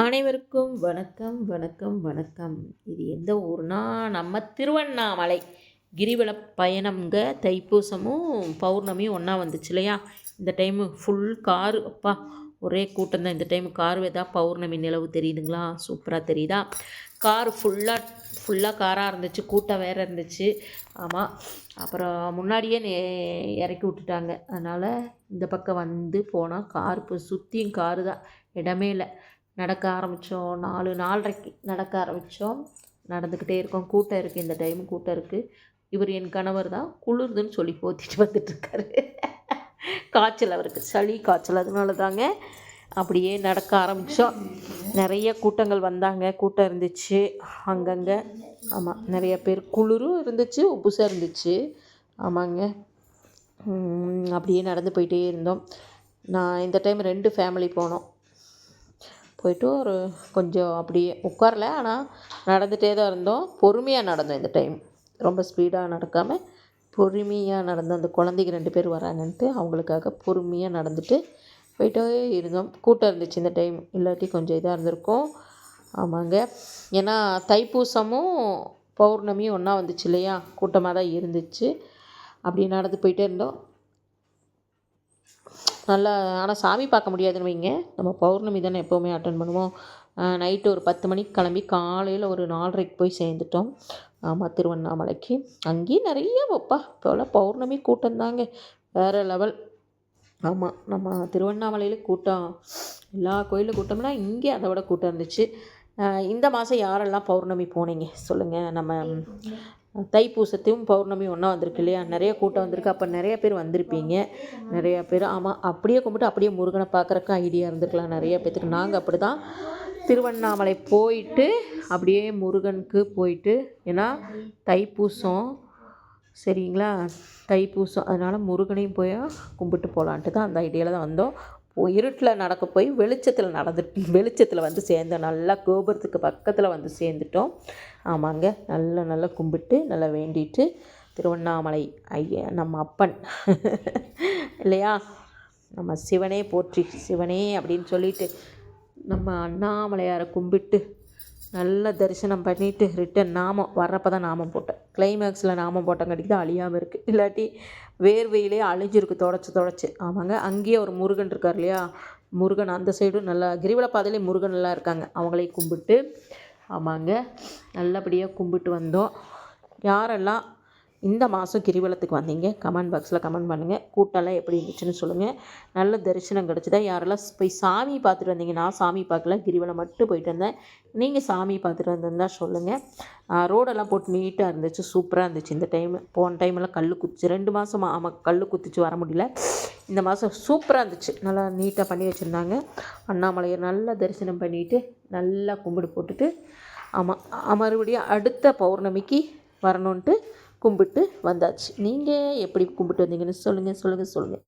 அனைவருக்கும் வணக்கம் வணக்கம் வணக்கம். இது எந்த ஊர்னா நம்ம திருவண்ணாமலை. கிரிவல பயணம்ங்க. தைப்பூசமும் பௌர்ணமியும் ஒன்றா வந்துச்சு இல்லையா? இந்த டைமு ஃபுல் காரு. அப்பா ஒரே கூட்டம் தான். இந்த டைம் கார் எதா பௌர்ணமி நிலவு தெரியுதுங்களா? சூப்பராக தெரியுதா? கார் ஃபுல்லாக ஃபுல்லாக காராக இருந்துச்சு. கூட்டம் வேறு இருந்துச்சு. ஆமாம் அப்புறம் முன்னாடியே நே இறக்கி விட்டுட்டாங்க. அதனால் இந்த பக்கம் வந்து போனால் கார் இப்போ சுற்றியும் காரு தான். இடமே இல்லை. நடக்க ஆரம்பித்தோம் நாலு நாலரைக்கு நடக்க ஆரம்பித்தோம் நடந்துக்கிட்டே இருக்கோம். கூட்டம் இருக்குது இந்த டைம் கூட்டம் இருக்குது இவர் என் கணவர் தான் குளிர்துன்னு சொல்லி போத்திட்டு வந்துட்டுருக்காரு. காய்ச்சல் அவருக்கு. சளி காய்ச்சல். அதனால தாங்க அப்படியே நடக்க ஆரம்பித்தோம் நிறைய கூட்டங்கள் வந்தாங்க. கூட்டம் இருந்துச்சு. அங்கங்கே. ஆமாம் நிறைய பேர். குளிரும் இருந்துச்சு. உப்புசாக இருந்துச்சு. ஆமாங்க. அப்படியே நடந்து போயிட்டே இருந்தோம். நான் இந்த டைம் ரெண்டு ஃபேமிலி போனோம். போயிட்டு ஒரு கொஞ்சம் அப்படியே உட்காரல. ஆனால் நடந்துகிட்டே தான் இருந்தோம். பொறுமையாக நடந்தோம் இந்த டைம் ரொம்ப ஸ்பீடாக நடக்காமல் பொறுமையாக நடந்தோம். அந்த குழந்தைங்க ரெண்டு பேர் வராங்கன்ட்டு அவங்களுக்காக பொறுமையாக நடந்துட்டு போயிட்டே இருந்தோம். கூட்டம் இருந்துச்சு இந்த டைம் இல்லாட்டி கொஞ்சம் இதாக இருந்திருக்கும். ஆமாங்க. ஏன்னா தைப்பூசமும் பௌர்ணமியும் ஒன்றா வந்துச்சு இல்லையா? கூட்டமாக தான் இருந்துச்சு. அப்படி நடந்து போயிட்டே இருந்தோம். நல்லா ஆனால் சாமி பார்க்க முடியாதுன்னு வைங்க. நம்ம பௌர்ணமி தானே எப்போவுமே அட்டன் பண்ணுவோம். நைட்டு ஒரு பத்து மணிக்கு கிளம்பி காலையில் ஒரு நாலரைக்கு போய் சேர்ந்துட்டோம். ஆமாம் திருவண்ணாமலைக்கு. அங்கேயும் நிறைய வைப்பா. இப்போலாம் பௌர்ணமி கூட்டம் தாங்க. வேறு லெவல் ஆமாம் நம்ம திருவண்ணாமலையில் கூட்டம் எல்லா கோயிலும் கூட்டம்னா இங்கே அதை விட கூட்டம் இருந்துச்சு. இந்த மாதம் யாரெல்லாம் பௌர்ணமி போனீங்க? சொல்லுங்கள் நம்ம தைப்பூசத்தையும் பௌர்ணமி ஒன்றா வந்திருக்கு இல்லையா? நிறைய கூட்டம் வந்திருக்கு. அப்போ நிறைய பேர் வந்திருப்பீங்க. நிறையா பேர் ஆமாம் அப்படியே கும்பிட்டு அப்படியே முருகனை பார்க்குறக்கு ஐடியா இருந்திருக்கலாம் நிறைய பேர்த்துக்கு நாங்கள் அப்படி தான் திருவண்ணாமலை போயிட்டு அப்படியே முருகனுக்கு போயிட்டு ஏன்னா தைப்பூசம் சரிங்களா? தைப்பூசம் அதனால் முருகனையும் போய் கும்பிட்டு போகலான்ட்டு தான் அந்த ஐடியாவில் தான் வந்தோம். இருட்டில் நடக்க போய் வெளிச்சத்தில் நடந்து வெளிச்சத்தில் வந்து சேர்ந்தோம் நல்லா கோபுரத்துக்கு பக்கத்தில் வந்து சேர்ந்துட்டோம். ஆமாங்க நல்லா நல்லா கும்பிட்டு நல்லா வேண்டிட்டு திருவண்ணாமலை ஐயா நம்ம அப்பன். இல்லையா? நம்ம சிவனே போற்றி சிவனே அப்படின்னு சொல்லிட்டு நம்ம அண்ணாமலையாரை கும்பிட்டு நல்லா தரிசனம் பண்ணிவிட்டு ரிட்டன் நாமம் வர்றப்போ தான் நாமம் போட்டேன். கிளைமேக்ஸில் நாமம் போட்டங்காட்டிக்கு தான் அழியாமல் இருக்குது இல்லாட்டி வேர்வையிலே அழிஞ்சிருக்கு தொடச்சி தொடச்சி. ஆமாங்க அங்கேயே ஒரு முருகன் இருக்கார் இல்லையா? முருகன் அந்த சைடும் நல்லா கிரிவல பாதையிலே முருகன் எல்லாம் இருக்காங்க. அவங்களையும் கும்பிட்டு ஆமாங்க நல்லபடியாக கும்பிட்டு வந்தோம். யாரெல்லாம் இந்த மாதம் கிரிவலத்துக்கு வந்தீங்க. கமெண்ட் பாக்ஸில் கமெண்ட் பண்ணுங்கள் கூட்டம்லாம் எப்படி இருந்துச்சுன்னு சொல்லுங்கள் நல்ல தரிசனம் கிடச்சிதா? யாரெல்லாம் போய் சாமி பார்த்துட்டு வந்தீங்க? நான் சாமி பார்க்கல. கிரிவலம் மட்டும் போயிட்டு வந்தேன். நீங்கள் சாமி பார்த்துட்டு வந்திருந்தா சொல்லுங்கள் ரோடெல்லாம் போட்டு நீட்டாக இருந்துச்சு. சூப்பராக இருந்துச்சு. இந்த டைம் போன டைமெல்லாம் கல் குத்துச்சு ரெண்டு மாதம் ஆமாம் கல் குத்துச்சு வர முடியல. இந்த மாதம் சூப்பராக இருந்துச்சு. நல்லா நீட்டாக பண்ணி வச்சுருந்தாங்க. அண்ணாமலையை நல்லா தரிசனம் பண்ணிவிட்டு நல்லா கும்பிடு போட்டுட்டு ஆமாம் மறுபடியும் அடுத்த பௌர்ணமிக்கு வரணுன்ட்டு கும்பிட்டு வந்தாச்சு. நீங்கள் எப்படி கும்பிட்டு வந்தீங்கன்னு சொல்லுங்கள் சொல்லுங்கள் சொல்லுங்கள்